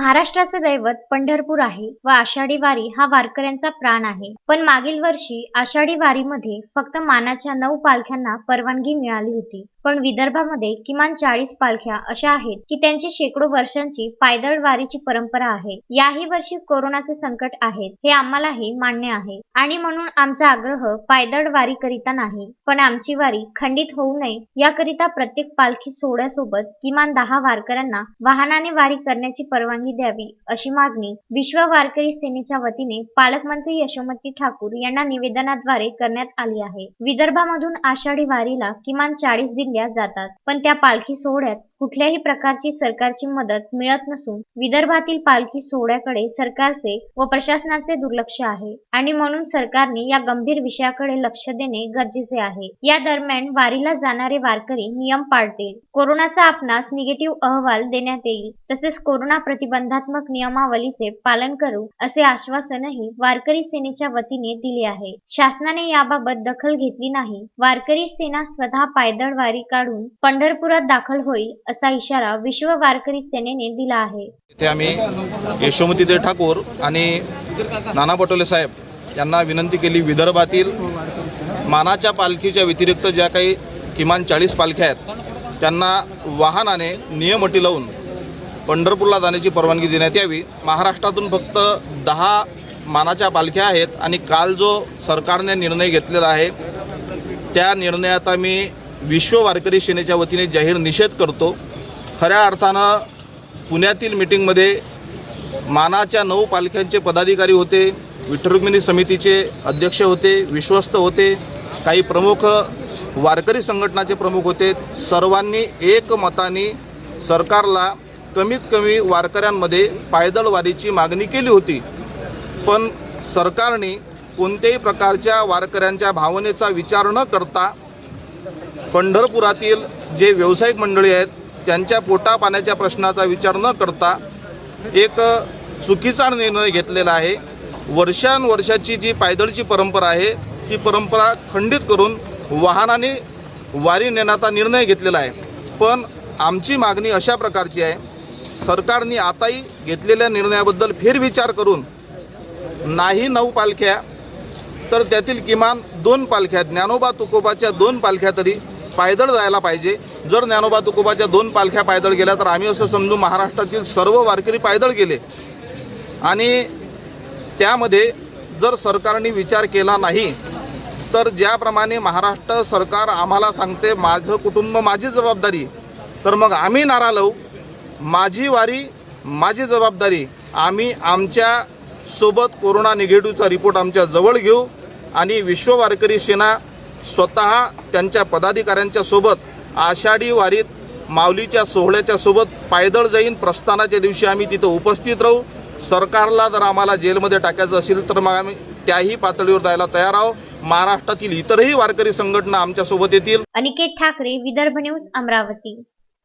महाराष्ट्राचं दैवत पंढरपूर आहे व आषाढी वारी हा वारकऱ्यांचा प्राण आहे. पण मागील वर्षी आषाढी वारीमध्ये फक्त मानाच्या नऊ पालख्यांना परवानगी मिळाली होती. पण विदर्भामध्ये किमान चाळीस पालख्या अशा आहेत की त्यांची शेकडो वर्षांची पायदळ वारीची परंपरा आहे. याही वर्षी कोरोनाचे संकट आहेत हे आम्हालाही मान्य आहे. आणि म्हणून आमचा आग्रह पायदळ वारी करिता नाही पण आमची वारी खंडित होऊ नये याकरिता प्रत्येक पालखी सोहळ्यासोबत किमान दहा वारकऱ्यांना वाहनाने वारी करण्याची परवानगी द्यावी अशी मागणी विश्व वारकरी सेनेच्या वतीने पालकमंत्री यशोमती ठाकूर यांना निवेदनाद्वारे करण्यात आली आहे. विदर्भामधून आषाढी वारीला किमान चाळीस दिंड्या जातात. पण त्या पालखी सोहळ्यात कुठल्याही प्रकारची सरकारची मदत मिळत नसून विदर्भातील पालखी सोहळ्याकडे सरकारचे व प्रशासनाचे दुर्लक्ष आहे आणि म्हणून सरकारने या गंभीर विषयाकडे लक्ष देणे गरजेचे आहे. या दरम्यान वारीला जाणारे वारकरी नियम पाळतील. कोरोनाचा आपणास निगेटिव्ह अहवाल देण्यात येईल. तसेच कोरोना प्रतिबंधात्मक नियमावलीचे पालन करू असे आश्वासनही वारकरी सेनेच्या वतीने दिले आहे. शासनाने याबाबत दखल घेतली नाही. वारकरी सेना स्वतः पायदळ वारी काढून पंढरपुरात दाखल होईल असा इशारा विश्व वारकरी सेनेने दिला आहे. इथे आम्ही यशोमतीदेव ठाकूर आणि नाना पटोले साहेब यांना विनंती केली विदर्भातील मानाच्या पालखीच्या व्यतिरिक्त ज्या काही किमान चाळीस पालख्या आहेत त्यांना वाहनाने नियम अटी लावून पंढरपूरला जाण्याची परवानगी देण्यात यावी. महाराष्ट्रातून फक्त दहा मानाच्या पालख्या आहेत आणि काल जो सरकारने निर्णय घेतलेला आहे त्या निर्णयात मी विश्व वारकरी सेनेच्या वतीने जाहीर निषेध करतो. खऱ्या अर्थानं पुण्यातील मिटिंगमध्ये मानाच्या नऊ पालख्यांचे पदाधिकारी होते विठ्ठलरुक्मिणी समितीचे अध्यक्ष होते विश्वस्त होते काही प्रमुख वारकरी संघटनाचे प्रमुख होते. सर्वांनी एकमताने सरकारला कमीत कमी वारकऱ्यांमध्ये पायदळ वारीची मागणी केली होती. पण सरकारने कोणत्याही प्रकारच्या वारकऱ्यांच्या भावनेचा विचार न करता पंढरपुरातील जे व्यावसायिक मंडळी आहेत त्यांच्या पोटा पाण्याच्या प्रश्नाचा विचार न करता एक चुकीचा निर्णय घेतलेला आहे. वर्षानुवर्षाची जी पायदळची परंपरा आहे ती परंपरा खंडित करून वाहनाने वारी नेण्याचा निर्णय घेतलेला आहे. पण आमची मागणी अशा प्रकारची आहे सरकारने आताही घेतलेल्या निर्णयाबद्दल फेरविचार करून नाही नऊ पालख्या तर त्यातील किमान दोन पालख्या ज्ञानोबा तुकोबाच्या दोन पालख्या तरी पायदळ जायला पाहिजे. जर ज्ञानोबा तुकोबाच्या दोन पालख्या पायदळ गेल्या तर आम्ही असं समजू महाराष्ट्रातील सर्व वारकरी पायदळ गेले. आणि त्यामध्ये जर सरकारने विचार केला नाही तर ज्याप्रमाणे महाराष्ट्र सरकार आम्हाला सांगते माझं कुटुंब माझी जबाबदारी तर मग आम्ही नारा लावू. माझी वारी माझी जबाबदारी आम्ही आमच्यासोबत कोरोना निगेटिव्हचा रिपोर्ट आमच्या जवळ घेऊ. आणि विश्व वारकरी सेना स्वतः त्यांच्या पदाधिकाऱ्यांच्या सोबत आषाढी वारीत माऊलीच्या सोहळ्याच्या सोबत पायदळ जाईन प्रस्थानाच्या दिवशी आम्ही तिथं उपस्थित राहू. सरकारला जर आम्हाला जेलमध्ये टाकायचं असेल तर मग आम्ही त्याही पातळीवर जायला तयार आहोत. महाराष्ट्रातील इतरही वारकरी संघटना आमच्यासोबत येतील. अनिकेत ठाकरे विदर्भ न्यूज अमरावती.